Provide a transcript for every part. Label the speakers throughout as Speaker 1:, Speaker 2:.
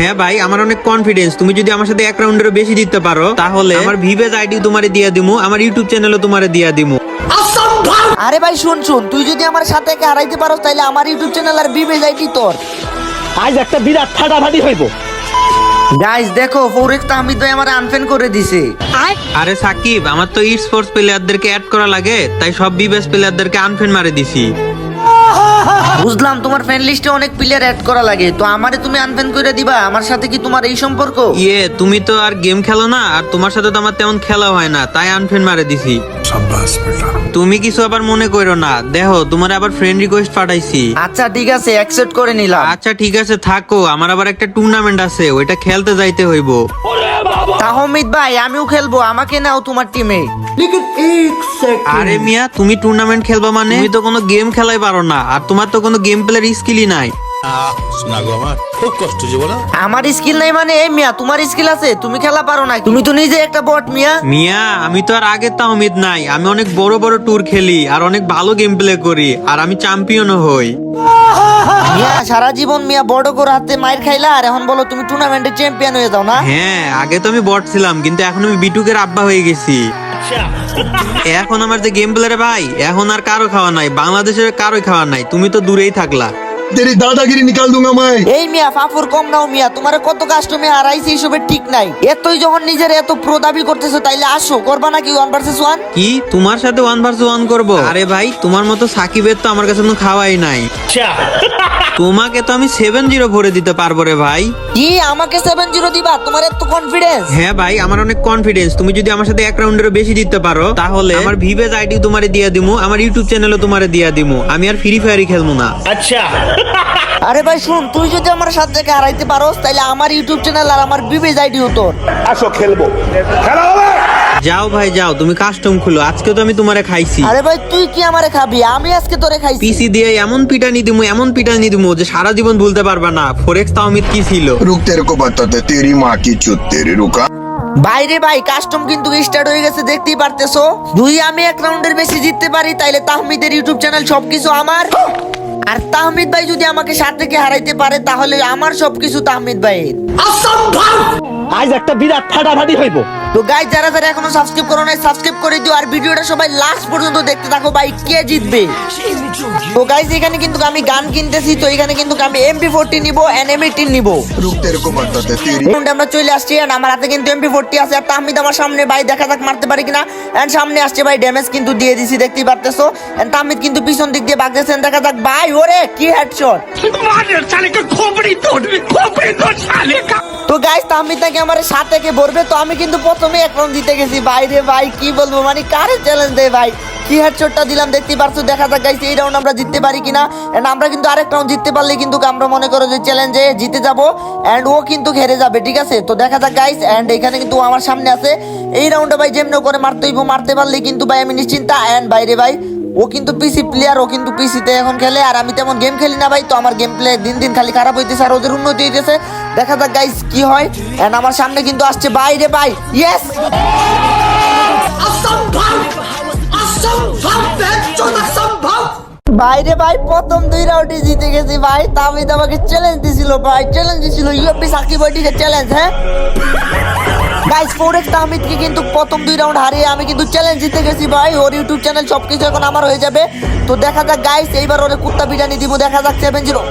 Speaker 1: হ্যাঁ ভাই আমার অনেক কনফিডেন্স তুমি যদি আমার সাথে এক রাউন্ডেরও বেশি জিততে পারো তাহলে আমার ভিভেজ আইডি তোমারে দিয়ে দিমু আমার ইউটিউব চ্যানেলও তোমারে দিয়ে দিমু।
Speaker 2: আরে ভাই শুন শুন তুই যদি আমার সাথে একে হারাইতে পারো তাহলে আমার ইউটিউব চ্যানেল আর বিবে যাইটি তোর।
Speaker 3: আজ একটা বিরাট ফাটাফাটি হইব।
Speaker 2: গাইস দেখো ফৌরেক তাহমিদ ভাই আমার আনফেন করে দিছে।
Speaker 1: আরে সাকিব আমার তো ই স্পোর্টস প্লেয়ারদেরকে অ্যাড করা লাগে তাই সব বিবেস প্লেয়ারদেরকে আনফেন মারে দিছি।
Speaker 2: বুঝলাম তোমার ফ্রেন্ড লিস্টে অনেক প্লেয়ার অ্যাড করা লাগে তো আমারে তুমি আনফেন করে দিবা আমার সাথে কি তোমার এই সম্পর্ক?
Speaker 1: ইয়ে তুমি তো আর গেম খেলো না আর তোমার সাথে তো আমার তেমন খেলা হয় না তাই আনফেন মারে দিছি। তুমি কিছু আবার মনে করো না দেখো তোমার আবার ফ্রেন্ড রিকোয়েস্ট পাঠাইছি।
Speaker 2: আচ্ছা ঠিক আছে অ্যাকসেপ্ট করে নিলাম।
Speaker 1: আচ্ছা ঠিক আছে থাকো আমার আবার একটা টুর্নামেন্ট আছে ওইটা খেলতে যাইতে হইব।
Speaker 2: তাহমিদ ভাই আমিও খেলব। আমাকে নাও তোমার টিমে
Speaker 1: আরে মিয়া তুমি টুর্নামেন্ট খেলবা মানে? তুমি তো কোনো গেম খেলাই পারো না আর তোমার তো কোনো গেম প্লেয়ার স্কিলই নাই।
Speaker 4: শোনা গো আমার খুব কষ্ট যে বলো।
Speaker 2: আমার স্কিল নাই মানে এই মিয়া তোমার স্কিল আছে? তুমি খেলা পারো না তুমি তো নিজে একটা বট মিয়া।
Speaker 1: মিয়া আমি তো আর আগের তাহমিদ নাই। আমি অনেক বড় বড় ট্যুর খেলি আর অনেক ভালো গেম প্লে করি আর আমি চ্যাম্পিয়নও হই।
Speaker 2: মিয়া সারা জীবন মিয়া বড় করে হাতে মাইর খাইলা আর এখন বলো তুমি টুর্নামেন্টে চ্যাম্পিয়ন হয়ে যাও না?
Speaker 1: হ্যাঁ আগে তো আমি বট ছিলাম কিন্তু এখন আমি বিটুকের আব্বা হয়ে গেছি। এখন আমার যে গেম প্লেয়ারে ভাই এখন আর কারও খাওয়া নাই বাংলাদেশের কারোই খাওয়া নাই তুমি তো দূরেই থাকলা।
Speaker 4: তেরি দাদাগিরি নিকাল দুঙ্গা मैं।
Speaker 2: এই মিয়া ফাফুর কম নাও মিয়া তোমার কত কাস্টমে হারাইছে এইসবে ঠিক নাই। এতই যখন নিজের এত প্রো দাবি করতেছো তাইলে আসো করবা নাকি ওয়ান ভার্সেস ওয়ান
Speaker 1: কি? তোমার সাথে ওয়ান ভার্স ওয়ান করব? আরে ভাই তোমার মতো সাকিবের তো আমার কাছে কোনো খাওয়াই নাই। তোমাকে তো আমি সেভেন জিরো ভরে দিতে পারব রে ভাই।
Speaker 2: কি আমাকে সেভেন জিরো দিবা? তোমার এত কনফিডেন্স
Speaker 1: হ্যাঁ ভাই আমার অনেক কনফিডেন্স তুমি যদি আমার সাথে এক রাউন্ডেরও বেশি জিততে পারো তাহলে আমার ভিভেজ আইডি তোমারে দিয়ে দিমু আমার ইউটিউব চ্যানেলও তোমারে দিয়ে দিমু। আমি আর ফ্রি ফায়ারই খেলব না।
Speaker 2: আরে ভাই শুন তুই যদি আমার সাথে থেকে হারাইতে পারোস তাহলে আমার ইউটিউব চ্যানেল আর আমার বিবেজ আইডি হতো
Speaker 4: আসো খেলব। খেলা হবে?
Speaker 1: যাও ভাই যাও তুমি কাস্টম খুলো। আজকে তো আমি তোমারে খাইছি।
Speaker 2: আরে ভাই তুই কি আমারে খাবি? আমি আজকে তোরে খাইছি।
Speaker 1: পিসি দিয়ে এমন পিটা নি দিমু এমন পিটা নি দিমু যে সারা জীবন ভুলতে পারবা না। ফরেক্স তাওমিদ কি ছিল?
Speaker 5: রুক তেরে কো বাততে তেরি মা কি চুত তেরি রুকা
Speaker 2: বাইরে ভাই কাস্টম কিন্তু স্টার্ট হয়ে গেছে দেখতেই পারতেছো? দুই আমি এক রাউন্ডের বেশি জিততে পারি তাইলে তাহমিদের ইউটিউব চ্যানেল সবকিছু আমার। আর তাহমিদ ভাই যদি আমাকে সাত থেকে হারাইতে পারে তাহলে আমার সবকিছু তাহমিদ ভাইয়ের।
Speaker 3: আজ একটা বিরাট ফাটাফাটি হইব।
Speaker 2: তো গাই যারা যারা এখনও সাবস্ক্রাইব করো নাই সাবস্ক্রাইব করে দিও আর ভিডিওটা সবাই লাস্ট পর্যন্ত দেখতে থাকো ভাই, কে জিতবে? তো গাইজ এখানে কিন্তু আমি গান কিনতেছি, তো এখানে কিন্তু আমি এমপি ফোরটি নিবো এন্ড এমএটি নিবো। আমরা চলে আসছি এন্ড আমার হাতে কিন্তু এমপি ফোরটি আছে, আর তাহমিদ আমার সামনে, ভাই, দেখা যাক মারতে পারি কিনা। এন্ড সামনে আসছে, ভাই ড্যামেজ কিন্তু দিয়ে দিছি, দেখতেই পারতেছো। এন্ড তাহমিদ কিন্তু পিছন দিক দিয়ে বাগতেছেন, দেখা যাক, ভাই, ওরে, কি হেডশট তো গাইজ তাহমিদ নাকি আমার সাথে ভরবে তো আমি কিন্তু প্রথমে এক রাউন্ড দিতে গেছি বাইরে ভাই, কি বলব? মানে কারে চ্যালেঞ্জ দেয় ভাই? কি হেডশটটা দিলাম দেখতে পারছ? দেখা যাক গাইছে এই রাউন্ড আমরা জিততে পারি কিনা। এন্ড আমরা কিন্তু আরেক রাউন্ড জিততে পারলে কিন্তু আমরা মনে করো যে চ্যালেঞ্জে জিতে যাব। এন্ড ও কিন্তু হেরে যাবে, ঠিক আছে? তো দেখা যাক গাইস এন্ড এখানে কিন্তু আমার সামনে আছে। এই রাউন্ডে ভাই যেমন করে মারতে হইব, মারতে পারলে কিন্তু ভাই আমি নিশ্চিন্তা। এন্ড বাইরে ভাই ও কিন্তু পিসি প্লেয়ার ও কিন্তু পিসিতে এখন খেলে আর আমি তেমন গেম খেলি না ভাই তো আমার গেম প্লে দিন দিন খালি খারাপ হইতেছে আর ওদের উন্নতি হইতেছে। দেখা যাক গাইস কি হয়। এন্ড আমার সামনে কিন্তু আসছে বাইরে ভাই ইয়েস বাইরে ভাই প্রথম দুই রাউন্ডে জিতে গেছি ভাই তামিদ আমাকে চ্যালেঞ্জ দিছিল ভাই চ্যালেঞ্জ দিছিল ইউপি সাকিব চ্যালেঞ্জ হ্যাঁ? গাইস ফোরেক্স তাহমিদকে কিন্তু প্রথম দুই রাউন্ড হারিয়ে আমি কিন্তু চ্যালেঞ্জ জিতে গেছি ভাই ওর ইউটিউব চ্যানেল সবকিছু এখন আমার হয়ে যাবে তো দেখা যাক গাইস এইবার ওরে কুত্তা বিরিয়ানি দিব দেখা যাক সেভেন জিরো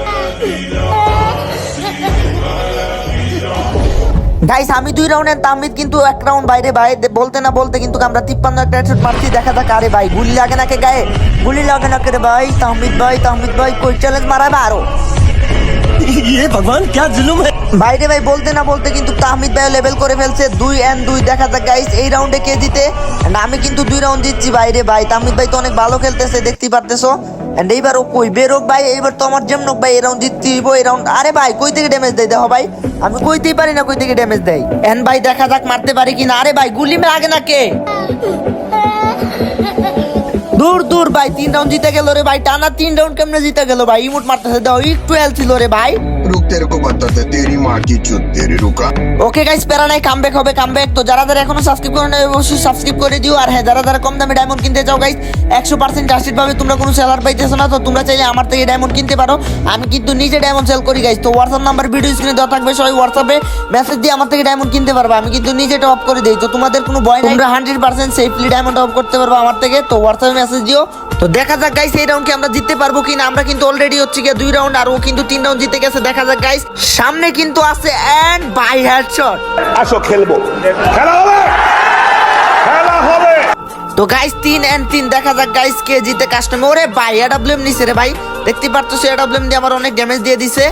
Speaker 2: গাইস আমি দুই রাউন্ডের তামিদ কিন্তু এক রাউন্ড বাইরে ভাই দে- বলতে না বলতে কিন্তু আমরা তিপ্পান্ন একটা হেডশট মারছি দেখা যাক আরে ভাই গুলি লাগে নাকি গায়ে গুলি লাগে নাকি রে ভাই তাহমিদ ভাই তাহমিদ ভাই কই চ্যালেঞ্জ মারাবে আরো
Speaker 3: ये भगवान क्या जुलुम है
Speaker 2: বাইরে ভাই, বলতে না বলতে কিন্তু তাহমিদ ভাই লেভেল করে ফেলছে। দুই অ্যান্ড দুই, দেখা যাক গাইস এই রাউন্ডে কে জিতে। And আমি কিন্তু দুই রাউন্ড জিতছি বাইরে ভাই। তাহমিদ ভাই তো অনেক ভালো খেলতেছে দেখতেই পারতেছো? এন্ড এইবার ও কই? বেরোক ভাই, এইবার তো আমার যেমন ভাই এই রাউন্ড জিততে হইব, এই রাউন্ড আরে ভাই, কই থেকে ড্যামেজ দেয়? দেখো ভাই, আমি কইতেই পারি না কই থেকে ড্যামেজ দেয়। এন্ড ভাই, দেখা যাক মারতে পারি কিনা। আরে ভাই, গুলি লাগে না কে? দূর দূর ভাই, তিন রাউন্ড জিতে গেল রে ভাই। টানা তিন রাউন্ড কেমনে জিতে গেল ভাই? ইমোট মারতেছে দাও একটু এল ছিল রে ভাই।
Speaker 5: रुक तेरे को बताते तेरी माँ की चुत तेरी रुका
Speaker 2: ওকে গাইস প্যারা নাই কামব্যাক হবে কামব্যাক তো যারা যারা এখনো সাবস্ক্রাইব করে নাই অবশ্যই সাবস্ক্রাইব করে দিও আর হ্যাঁ যারা যারা কম দামে ডায়মন্ড কিনতে চাও গাইস একশো পার্সেন্ট আশির ভাবে তোমরা কোনো সেলার পাইতেছো না তো তোমরা চাইলে আমার থেকে ডায়মন্ড কিনতে পারো আমি কিন্তু নিজে ডায়মন্ড সেল করি গাইস তো হোয়াটসঅ্যাপ নাম্বার ভিডিও স্ক্রিনে দেওয়া থাকবে সবাই হোয়াটসঅ্যাপে মেসেজ দিয়ে আমার থেকে ডায়মন্ড কিনতে পারবে আমি কিন্তু নিজে টপ করে দিই তো তোমাদের কোনো ভয় নাই তোমরা hundred percent safely diamond top করতে পারবে আমার থেকে তো হোয়াটসঅ্যাপে মেসেজ দিও তো দেখা যাক গাইস এই রাউন্ড কি আমরা জিততে পারব কিনা। আমরা কিন্তু অলরেডি হচ্ছে গিয়ে দুই রাউন্ড আর ও কিন্তু তিন রাউন্ড জিতে গেছে। দেখা যাক গাইস সামনে কিন্তু আছে এন্ড বাই হেডশট
Speaker 4: আসো খেলব। খেলা হবে! খেলা হবে!
Speaker 2: তো গাইস তিন এন্ড তিন দেখা যাক গাইস কে জিতে কাস্টমার ওরে ভাই এডাব্লিউএম নিছে রে ভাই। দেখতে পারতো সে এডাব্লিউএম দিয়ে আমার অনেক ড্যামেজ দিয়ে দিছে।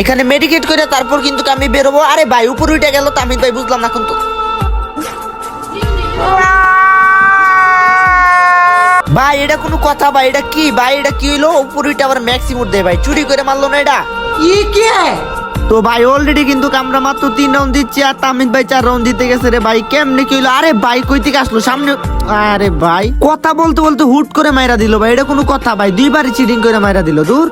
Speaker 2: এখানে মেডিকেট করে তারপর কিন্তু আমি বেরোবো। আরে ভাই উপর উঠে গেল তো আমি ভাই বুঝলাম না কিন্তু ভাই এটা কোনো কথা ভাই এটা কি ভাই এটা কি হইল? উপর উঠে আবার ম্যাক্সিমুট দেয় ভাই। চুরি করে মারলো না এটা? ই কে তো ভাই অলরেডি কিন্তু আমরা মাত্র তিন রাউন্ড দিচ্ছি আর তামিদ ভাই চার রাউন্ড দিতে গেছে রে ভাই। কেমনে কি হইল? আরে ভাই কই থেকে আসলো? সামনে আরে ভাই কথা বলতে বলতে হুট করে মাইরা দিল ভাই। এটা কোনো কথা ভাই দুইবারই চিটিং করে মাইরা দিল দূর।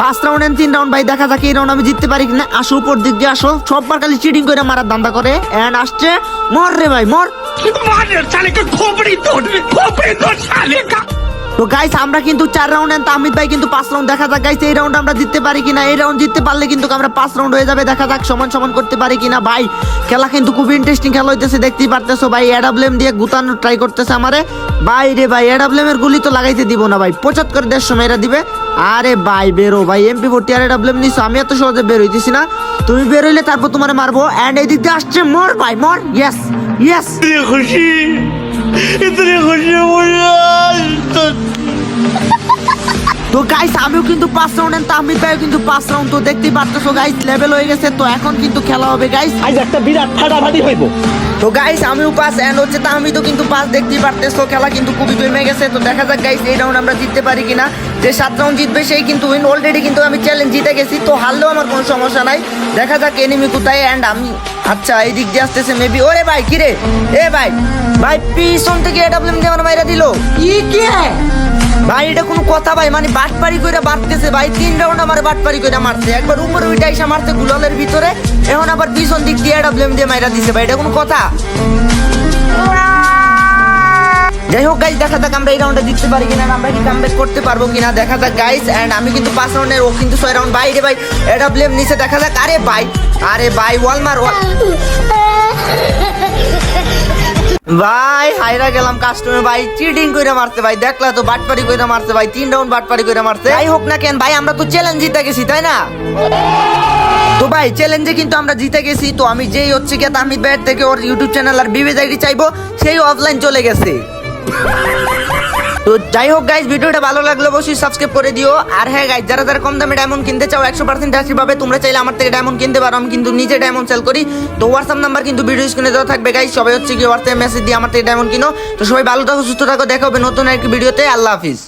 Speaker 2: পাঁচ রাউন্ড এন্ড তিন রাউন্ড ভাই দেখা যাক এই রাউন্ড আমি জিততে পারি কিনা। আসো উপর দিক দিয়ে আসো। সববার খালি চিটিং করে মারার ধান্দা করে। এন্ড আসছে। মর রে ভাই মর। তো গাইস আমরা কিন্তু চার রাউন্ড এন্ড তামিদ ভাই কিন্তু পাঁচ রাউন্ড দেখা যাক গাইস এই রাউন্ড আমরা জিততে পারি কিনা, এই রাউন্ড জিততে পারলে কিন্তু আমরা পাঁচ রাউন্ড হয়ে যাবে, দেখা যাক সমান সমান করতে পারি কিনা। ভাই, খেলা কিন্তু খুব ইন্টারেস্টিং খেলা হইতেছে, দেখতেই পারতেছো ভাই এডাব্লেম দিয়ে গুতানো ট্রাই করতেছে আমারে। ভাই রে ভাই এডাব্লেম এর গুলি তো লাগাইতে দিব না ভাই পচাত করে দেড়শো মেয়েরা দিবে। আরে ভাই, বেরো ভাই এমপি ফোর্টি আর এডাব্লেম নিছো, আমি এত সহজে বের হইতেছি না। তুমি বের হইলে তারপর তোমার মারবো এন্ড এই দিক দিয়ে আসছে, মর ভাই, মর ইয়েস ইয়েস তো গাইস আমিও কিন্তু পাঁচ রাউন্ড এন্ড তাহমিদ ভাইও কিন্তু পাঁচ রাউন্ড তো দেখতেই পারতেছো গাইস লেভেল হয়ে গেছে তো এখন কিন্তু খেলা হবে গাইস
Speaker 3: আজ একটা বিরাট ফাটাফাটি হইব।
Speaker 2: তো গাইস আমিও পাস এন্ড হচ্ছে তাহমিদও কিন্তু পাস দেখতেই পারতেছো খেলা কিন্তু খুবই জমে গেছে তো দেখা যাক গাইস এই রাউন্ড আমরা জিততে পারি কিনা। যে সাত রাউন্ড জিতবে সেই কিন্তু উইন অলরেডি কিন্তু আমি চ্যালেঞ্জ জিতে গেছি তো হারলেও আমার কোনো সমস্যা নাই। দেখা যাক এনিমি কোথায় অ্যান্ড আমি আচ্ছা এই দিক দিয়ে আসতেছে মেবি ওরে ভাই কিরে? এ ভাই ভাই পিছন থেকে এডাব্লিউএম দিয়ে আমার মাইরা দিল। ই কে? ভাই, এটা কোনো কথা ভাই মানে বাটপারি কইরা বাড়তেছে ভাই, তিন রাউন্ড আমার বাটপারি কইরা মারছে। একবার উপরে উইটা এসে মারছে গুলালের ভিতরে, এখন আবার পিছন দিক দিয়ে ডাব্লিউএম দিয়ে মাইরা দিছে ভাই, এটা কোনো কথা? যাই হোক গাইস দেখা যাক আমরা এই রাউন্ডে জিততে পারি কিনা, আমরা কি কামব্যাক করতে পারব কিনা, দেখা যাক গাইজ এন্ড আমি কিন্তু পাঁচ রাউন্ডের ও কিন্তু ছয় রাউন্ড বাইরে ভাই এডাব্লিউএম নিচে দেখা যাক। আরে ভাই আরে ভাই ওয়াল মার ওয়াল ভাই, হাইরা গেলাম কাস্টমার ভাই চিটিং কইরা মারতে ভাই, দেখলা তো, বাটপারি কইরা মারতে ভাই, তিন রাউন্ড বাটপারি করে মারতে যাই হোক না কেন, ভাই, আমরা তো চ্যালেঞ্জ জিতে গেছি, তাই না? তো ভাই চ্যালেঞ্জে কিন্তু আমরা জিতে গেছি, তো আমি যেই হচ্ছে কি আমি ব্যাট থেকে ওর ইউটিউব চ্যানেল আর বিবে চাইব, সেই অফলাইন চলে গেছে। তো যাই হোক গাইজ ভিডিওটা ভালো লাগলে অবশ্যই সাবস্ক্রাইব করে দিও। আর হ্যাঁ গাইজ যারা যারা কম দামে ডায়মন্ড কিনতে চাও, একশো পার্সেন্ট আশি পাবে, তোমরা চাইলে আমার থেকে ডায়মন্ড কিনতে পারো। আমি কিন্তু নিজে ডায়মন্ড সেল করি। তো হোয়াটসঅ্যাপ নাম্বার কিন্তু ভিডিও স্ক্রিনে দেওয়া থাকবে গাইজ সবাই হচ্ছে কি হোয়াটসঅ্যাপ মেসেজ দিয়ে আমার থেকে ডায়মন্ড কিনো। তো সবাই ভালো থাকো, সুস্থ থাকো, দেখা হবে নতুন একটি ভিডিওতে আল্লাহ হাফিজ।